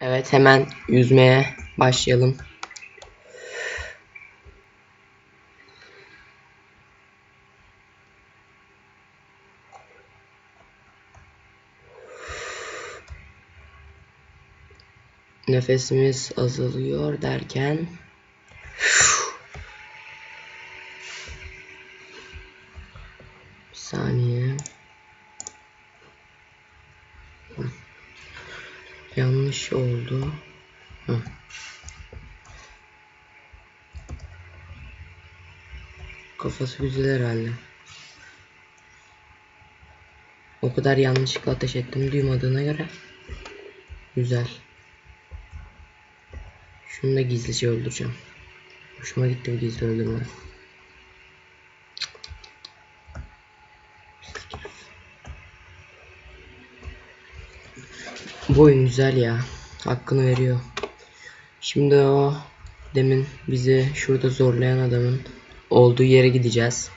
Evet hemen yüzmeye başlayalım. Nefesimiz azalıyor derken bir saniye. Yanlış oldu. Hı. Kafası güzel herhalde. O kadar yanlışlıkla ateş ettim duymadığına göre. Güzel. Şunu da gizlice öldüreceğim. Hoşuma gitti bu gizli öldürme. Bu oyun güzel ya. Hakkını veriyor. Şimdi o demin bizi şurada zorlayan adamın olduğu yere gideceğiz.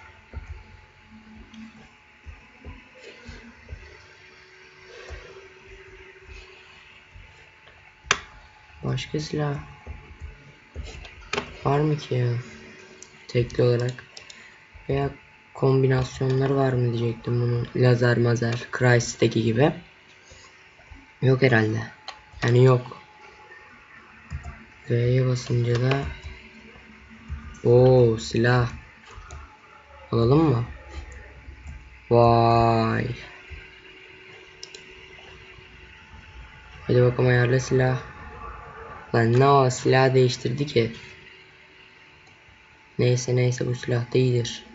Başka silah var mı ki ya? Tekli olarak. Veya kombinasyonları var mı diyecektim bunun. Lazer mazer. Crysis'teki gibi. Yok herhalde. Yani yok. V'ye basınca da Oo silah. Alalım mı? Vay. Hadi bakalım ayarla silah. Lan ne o silah değiştirdi ki? Neyse neyse bu silah değildir.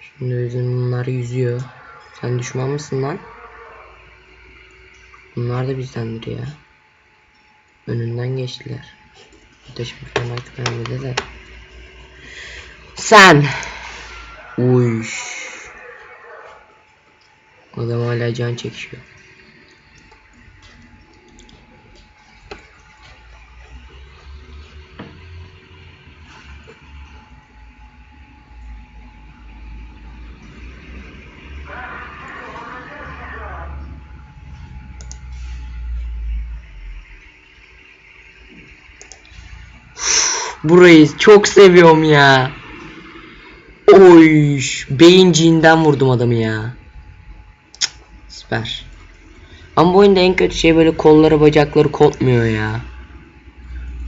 Şimdi bizim bunlar yüzüyor. Sen düşman mısın lan? Bunlar da bizdendir ya. Önünden geçtiler. Ateş falan açmaya de. Sen! Uy. Adam hala can çekişiyor. Burayı çok seviyorum ya. Oy, beyinciğinden vurdum adamı ya. Cık, süper. Ama bu oyunda en kötü şey böyle kolları bacakları kopmuyor ya.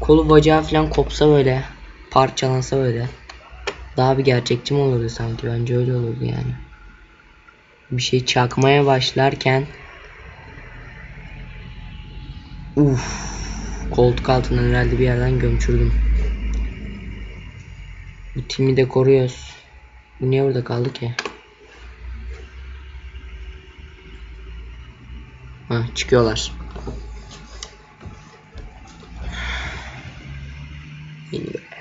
Kolu bacağı falan kopsa böyle parçalansa böyle. Daha bir gerçekçi mi olurdu sanki bence öyle olurdu yani. Bir şey çakmaya başlarken Uf, koltuk altından herhalde bir yerden gömçürdüm. Timi de koruyoruz. Bu niye burada kaldı ki? Ha, çıkıyorlar.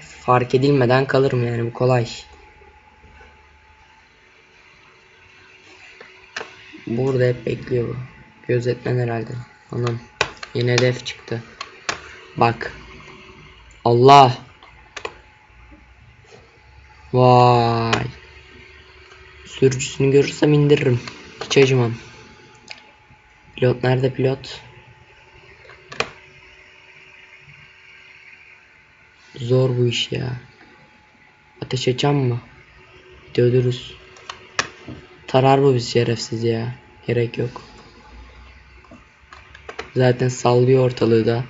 Fark edilmeden kalırım yani bu kolay. Burada hep bekliyor bu. Gözetmen herhalde. Anam. Yine hedef çıktı. Bak. Allah. Vay. Sürücüsünü görürsem indiririm. Hiç acımam. Pilot nerede pilot? Zor bu iş ya. Ateş açan mı? Dövdürüz. Tarar bu biz şerefsiz ya. Gerek yok. Zaten sallıyor ortalığı da.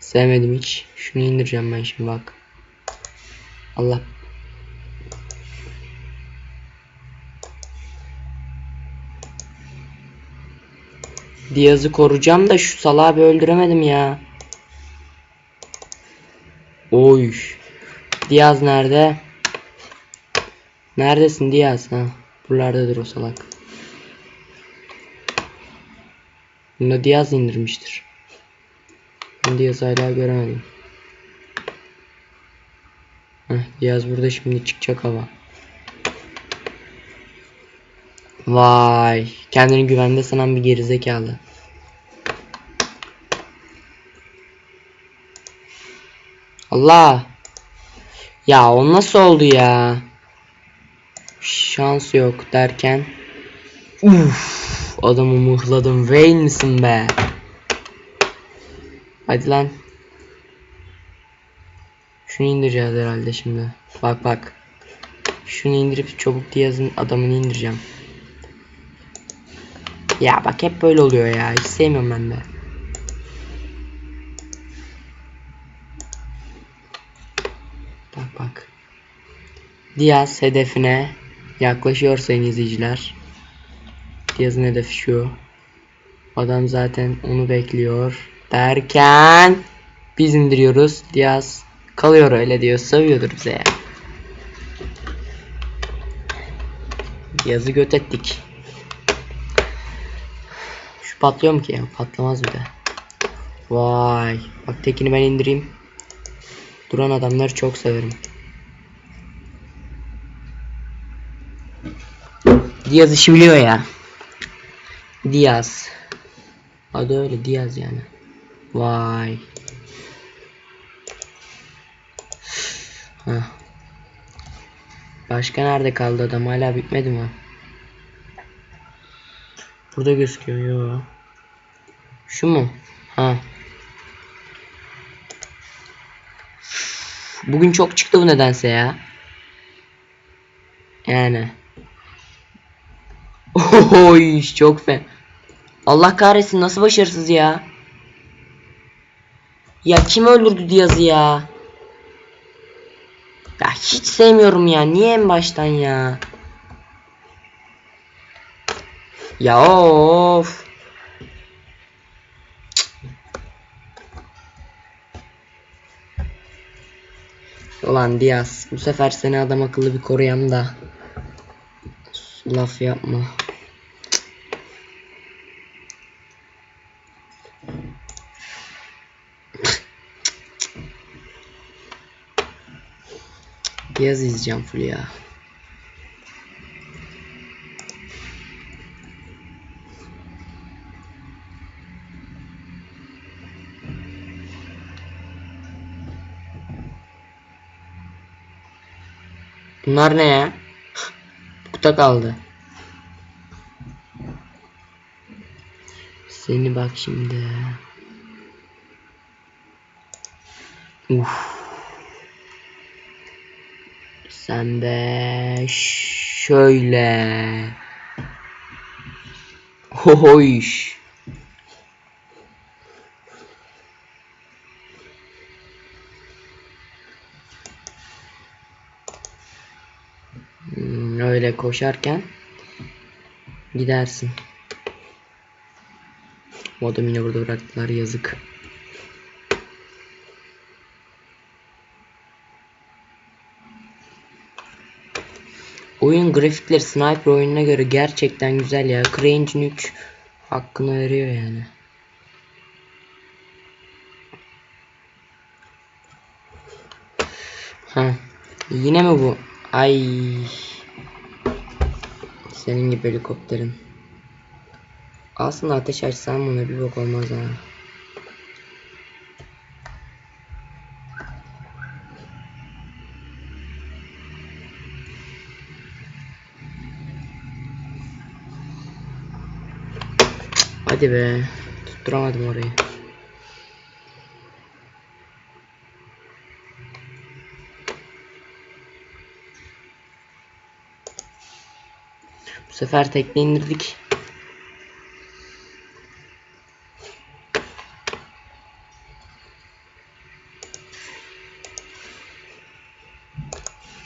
Sevmedim hiç. Şunu indireceğim ben şimdi bak. Allah Diyaz'ı koruyacağım da şu salağı bir öldüremedim ya. Oy. Diyaz nerede? Neredesin Diyaz? Ha, buralardadır o salak. Bunda Diyaz indirmiştir. Diyaz'ı hala göremedim. Heh, Diyaz burada şimdi çıkacak hava. Vay, kendini güvende sanan bir gerizekalı. Allah. Ya o nasıl oldu ya? Şans yok derken Uf, adamı mıhladım. Wayne misin be? Hadi lan. Şunu indireceğiz herhalde şimdi. Bak bak. Şunu indirip çabuk Diaz'ın adamını indireceğim. Ya bak hep böyle oluyor ya. Hiç sevmiyorum ben de. Bak bak. Diaz hedefine yaklaşıyor sayın izleyiciler. Diaz'ın hedefi şu. Adam zaten onu bekliyor. Derken biz indiriyoruz. Diaz kalıyor öyle diyor. Sövüyordur bize ya. Diaz'ı göt ettik. Patlıyor mu ki ya? Patlamaz bir de. Vay. Bak tekini ben indireyim. Duran adamları çok severim. Diaz işi biliyor ya. Diaz. Adı öyle Diaz yani. Vay. Heh. Başka nerede kaldı adam? Hala bitmedi mi? Burada gözüküyor. Yo. Şu mu? Ha. Bugün çok çıktı bu nedense ya. Yani. Oy çok fe. Allah kahretsin nasıl başarısız ya. Ya kim öldürdü Diyaz'ı ya? Ya hiç sevmiyorum ya. Niye en baştan ya? Ya of. Ulan Diaz bu sefer seni adam akıllı bir koruyam da laf yapma. Diaz izleyeceğim full ya. Bunlar ne ya? Kuta kaldı. Seni bak şimdi. Uf. Sen de şöyle. Hohoş. Öyle koşarken gidersin. Adamı yine burada bıraktılar yazık. Oyun grafikleri sniper oyununa göre gerçekten güzel ya. CryEngine 3 hakkını veriyor yani. Ha. Yine mi bu? Ay. Senin gibi helikopterin. Aslında ateş açsam buna bir bok olmaz ha. Hadi be. Tutturamadım orayı. Bu sefer tekne indirdik.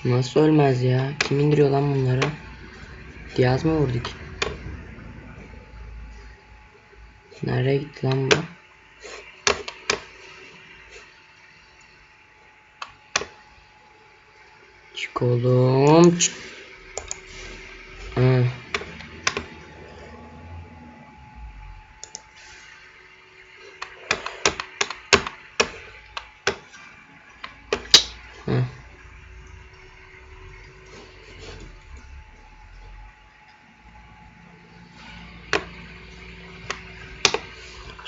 Nasıl ölmez ya? Kim indiriyor lan bunları? Diyaz mı vurduk? Nereye gitti lan bu? Çık oğlum. Çık.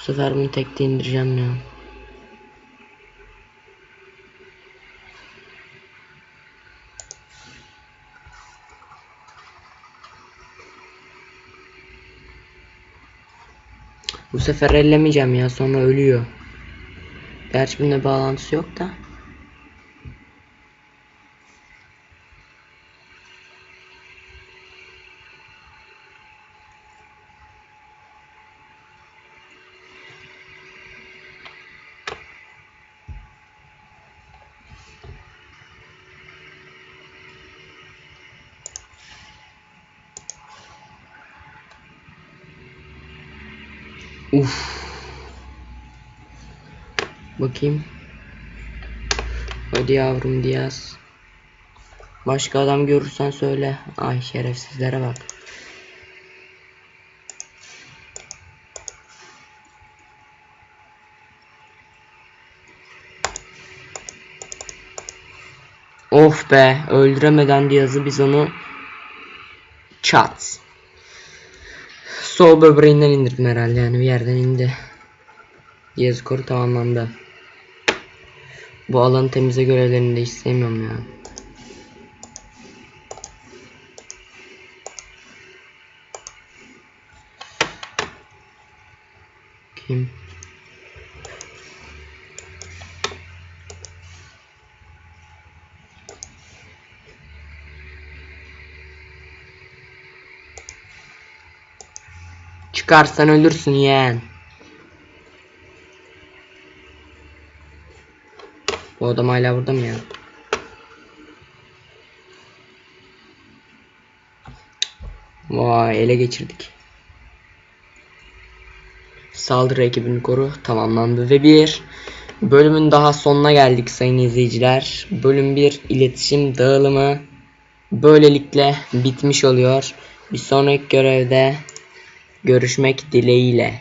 sefer bunu tekte indireceğim ya. Bu sefer ellemeyeceğim ya sonra ölüyor. Gerçi bununla bağlantısı yok da. Uf. Bakayım. Hadi yavrum Diyaz. Başka adam görürsen söyle. Ay şerefsizlere bak. Of be öldüremeden Diyaz'ı biz onu çat. Sol böbreğinden indirdim herhalde yani bir yerden indi. Diyaz skoru tamamlandı. Bu alanı temize görevlerini de istemiyorum ya. Kim? Çıkarsan ölürsün yeğen. Bu adam hala burada mı ya? Vay ele geçirdik. Saldırı ekibini koru tamamlandı ve bir bölümün daha sonuna geldik sayın izleyiciler. Bölüm 1 iletişim dağılımı böylelikle bitmiş oluyor. Bir sonraki görevde görüşmek dileğiyle.